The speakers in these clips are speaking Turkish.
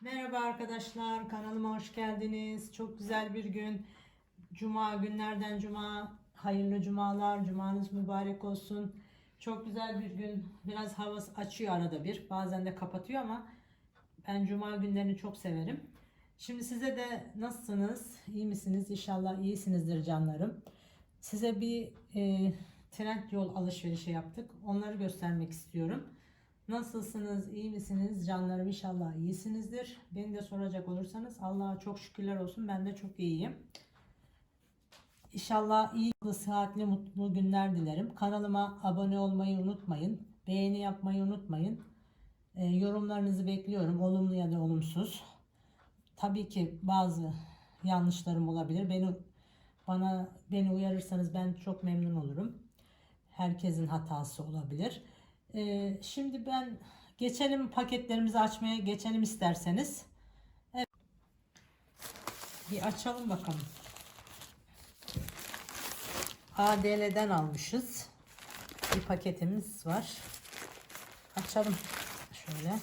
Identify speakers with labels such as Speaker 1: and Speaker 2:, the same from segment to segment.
Speaker 1: Merhaba arkadaşlar, kanalıma hoş geldiniz. Çok güzel bir gün. Cuma günlerden cuma, hayırlı cumalar, cumanız mübarek olsun. Çok güzel bir gün. Biraz hava açıyor arada bir, bazen de kapatıyor ama ben cuma günlerini çok severim. Şimdi size de nasılsınız? İyi misiniz? İnşallah iyisinizdir canlarım. Size bir e, trend yol alışverişi yaptık. Onları göstermek istiyorum. Nasılsınız? iyi misiniz? Canlarım inşallah iyisinizdir. Beni de soracak olursanız Allah'a çok şükürler olsun. Ben de çok iyiyim. İnşallah iyi, sıhhatli, mutlu günler dilerim. Kanalıma abone olmayı unutmayın. Beğeni yapmayı unutmayın. Ee, yorumlarınızı bekliyorum. Olumlu ya da olumsuz. Tabii ki bazı yanlışlarım olabilir. Beni bana beni uyarırsanız ben çok memnun olurum. Herkesin hatası olabilir. Ee, şimdi ben geçelim paketlerimizi açmaya geçelim isterseniz. Evet. Bir açalım bakalım. ADL'den almışız. Bir paketimiz var. Açalım. Şöyle.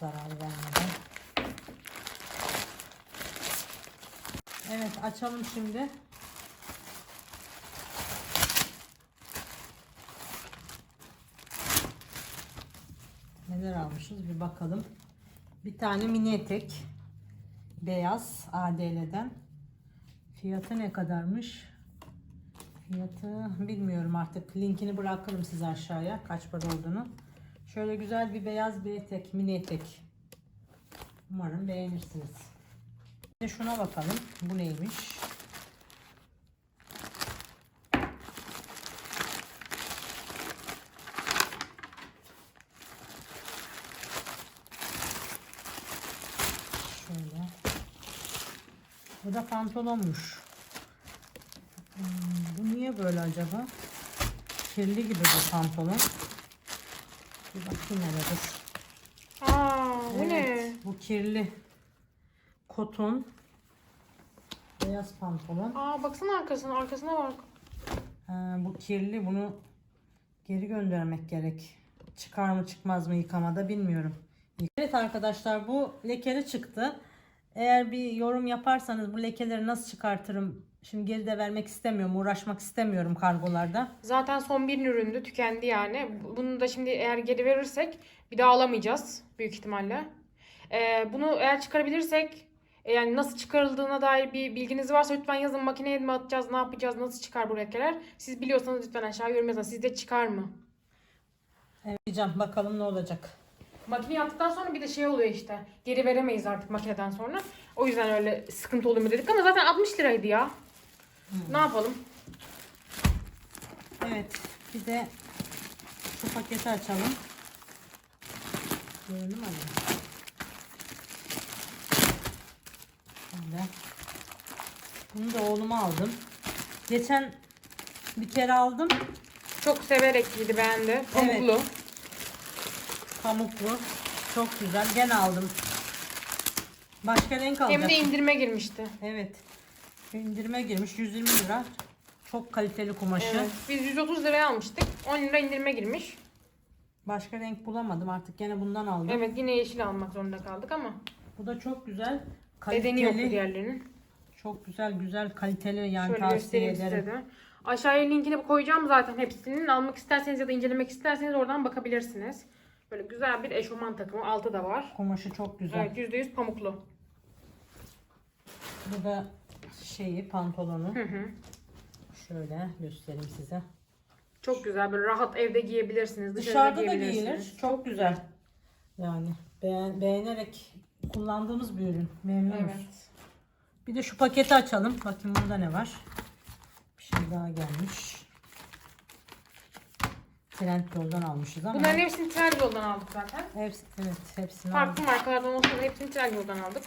Speaker 1: Zarar vermeden. Evet açalım şimdi. Almışız bir bakalım. Bir tane mini etek. Beyaz ADL'den. Fiyatı ne kadarmış? Fiyatı bilmiyorum artık. Linkini bırakırım size aşağıya. Kaç para olduğunu. Şöyle güzel bir beyaz bir etek. Mini etek. Umarım beğenirsiniz. De şuna bakalım. Bu neymiş? Şöyle. Bu da pantolonmuş. Hmm, bu niye böyle acaba? Kirli gibi bu pantolon. Bir bakayım hele dur.
Speaker 2: Aa, bu ne?
Speaker 1: Evet, bu kirli. Koton. Beyaz pantolon.
Speaker 2: Aa, baksana arkasına, arkasına bak.
Speaker 1: Ha, bu kirli. Bunu geri göndermek gerek. Çıkar mı çıkmaz mı yıkamada bilmiyorum. Evet arkadaşlar bu lekeli çıktı. Eğer bir yorum yaparsanız bu lekeleri nasıl çıkartırım? Şimdi geri de vermek istemiyorum. Uğraşmak istemiyorum kargolarda.
Speaker 2: Zaten son bir üründü, tükendi yani. Bunu da şimdi eğer geri verirsek bir daha alamayacağız büyük ihtimalle. Ee, bunu eğer çıkarabilirsek, e, yani nasıl çıkarıldığına dair bir bilginiz varsa lütfen yazın. Makineye mi atacağız, ne yapacağız, nasıl çıkar bu lekeler? Siz biliyorsanız lütfen aşağı yorum yazın. Sizde çıkar mı?
Speaker 1: Evet, bakalım ne olacak.
Speaker 2: Makineye attıktan sonra bir de şey oluyor işte. Geri veremeyiz artık makineden sonra. O yüzden öyle sıkıntı olur mu dedik ama zaten 60 liraydı ya. Ne yapalım?
Speaker 1: Evet bir de şu paketi açalım. Gördün mü anne? Şöyle. Bunu da oğluma aldım. Geçen bir kere aldım.
Speaker 2: Çok severek giydi beğendi. Pamuklu.
Speaker 1: Pamuklu. Çok güzel. Gene aldım. Başka renk alacağım.
Speaker 2: Hem de indirime girmişti.
Speaker 1: Evet. İndirime girmiş. 120 lira. Çok kaliteli kumaşı.
Speaker 2: Evet. Biz 130 liraya almıştık. 10 lira indirime girmiş.
Speaker 1: Başka renk bulamadım. Artık gene bundan aldım.
Speaker 2: Evet yine yeşil almak zorunda kaldık ama.
Speaker 1: Bu da çok güzel.
Speaker 2: Bedeni yoktu
Speaker 1: Kaliteli.
Speaker 2: diğerlerinin.
Speaker 1: Çok güzel güzel kaliteli yani
Speaker 2: Şöyle
Speaker 1: tavsiye
Speaker 2: göstereyim
Speaker 1: ederim.
Speaker 2: size de. Aşağıya linkini koyacağım zaten hepsinin. Almak isterseniz ya da incelemek isterseniz oradan bakabilirsiniz. Böyle güzel bir eşofman takımı. Altı da var.
Speaker 1: Kumaşı çok güzel.
Speaker 2: Evet %100 pamuklu.
Speaker 1: Bu da şeyi pantolonu.
Speaker 2: Hı hı.
Speaker 1: Şöyle göstereyim size.
Speaker 2: Çok güzel böyle rahat evde giyebilirsiniz. Dışarıda,
Speaker 1: da
Speaker 2: giyebilirsiniz.
Speaker 1: giyilir. Çok güzel. Yani beğen, beğenerek kullandığımız bir ürün. Memnunuz.
Speaker 2: Evet.
Speaker 1: Bir de şu paketi açalım. Bakayım burada ne var. Bir şey daha gelmiş. Trend yoldan almışız ama.
Speaker 2: Bunların hepsini Trendyol'dan aldık zaten.
Speaker 1: Hepsi, evet hepsini
Speaker 2: Farklı
Speaker 1: aldım.
Speaker 2: markalardan olsa da hepsini Trendyol'dan aldık.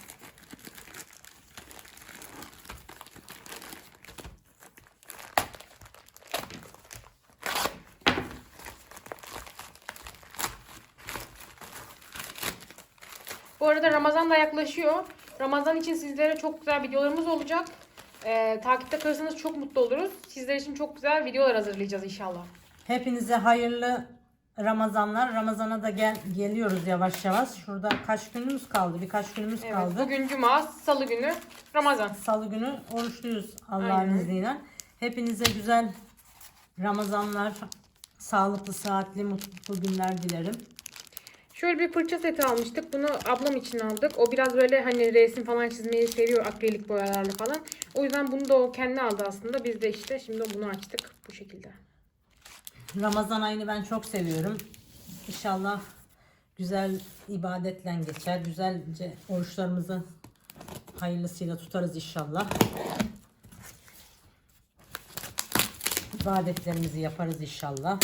Speaker 2: Bu arada Ramazan da yaklaşıyor. Ramazan için sizlere çok güzel videolarımız olacak. Ee, takipte kalırsanız çok mutlu oluruz. Sizler için çok güzel videolar hazırlayacağız inşallah.
Speaker 1: Hepinize hayırlı Ramazanlar. Ramazana da gel geliyoruz yavaş yavaş. Şurada kaç günümüz kaldı? Birkaç günümüz
Speaker 2: Evet,
Speaker 1: kaldı.
Speaker 2: bugün cuma, salı günü Ramazan.
Speaker 1: Salı günü oruçluyuz Allah'ın izniyle. Hepinize güzel Ramazanlar, sağlıklı, sıhhatli, mutlu günler dilerim.
Speaker 2: Şöyle bir fırça seti almıştık. Bunu ablam için aldık. O biraz böyle hani resim falan çizmeyi seviyor akrilik boyalarla falan. O yüzden bunu da o kendi aldı aslında. Biz de işte şimdi bunu açtık bu şekilde.
Speaker 1: Ramazan ayını ben çok seviyorum. İnşallah güzel ibadetle geçer. Güzelce oruçlarımızı hayırlısıyla tutarız inşallah. İbadetlerimizi yaparız inşallah.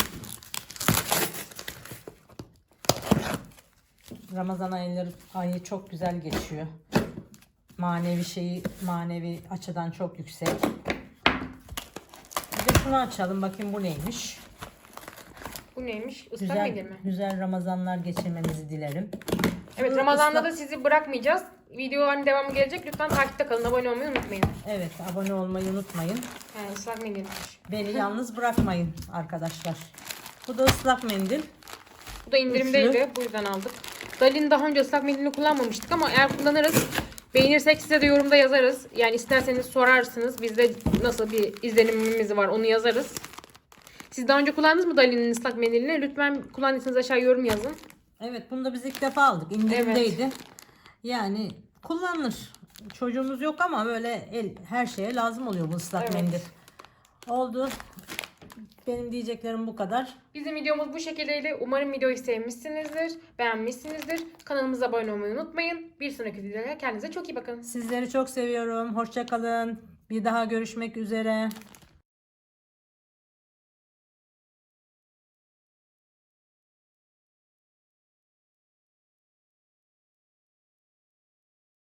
Speaker 1: Ramazan ayları ayı çok güzel geçiyor. Manevi şeyi manevi açıdan çok yüksek. Bir de şunu açalım bakayım bu neymiş.
Speaker 2: Bu neymiş? Islak
Speaker 1: Güzel,
Speaker 2: mendil mi?
Speaker 1: güzel Ramazanlar geçirmenizi dilerim.
Speaker 2: Evet
Speaker 1: Bu
Speaker 2: Ramazan'da
Speaker 1: ıslak-
Speaker 2: da sizi bırakmayacağız. Videoların devamı gelecek. Lütfen takipte kalın. Abone olmayı unutmayın.
Speaker 1: Evet abone olmayı unutmayın.
Speaker 2: Yani ıslak mendilmiş.
Speaker 1: Beni yalnız bırakmayın arkadaşlar. Bu da ıslak mendil.
Speaker 2: Bu da indirimdeydi. Bu yüzden aldık. Dalin daha önce ıslak mendilini kullanmamıştık ama eğer kullanırız beğenirsek size de yorumda yazarız. Yani isterseniz sorarsınız. Bizde nasıl bir izlenimimiz var onu yazarız. Siz daha önce kullandınız mı Dalin'in ıslak mendilini? Lütfen kullandıysanız aşağı yorum yazın.
Speaker 1: Evet bunu da biz ilk defa aldık. İndirimdeydi. Yani kullanılır. Çocuğumuz yok ama böyle el, her şeye lazım oluyor bu ıslak
Speaker 2: Evet.
Speaker 1: mendil. Oldu. Benim diyeceklerim bu kadar.
Speaker 2: Bizim videomuz bu şekildeydi. Umarım videoyu sevmişsinizdir, beğenmişsinizdir. Kanalımıza abone olmayı unutmayın. Bir sonraki videoda kendinize çok iyi bakın.
Speaker 1: Sizleri çok seviyorum. Hoşça kalın. Bir daha görüşmek üzere.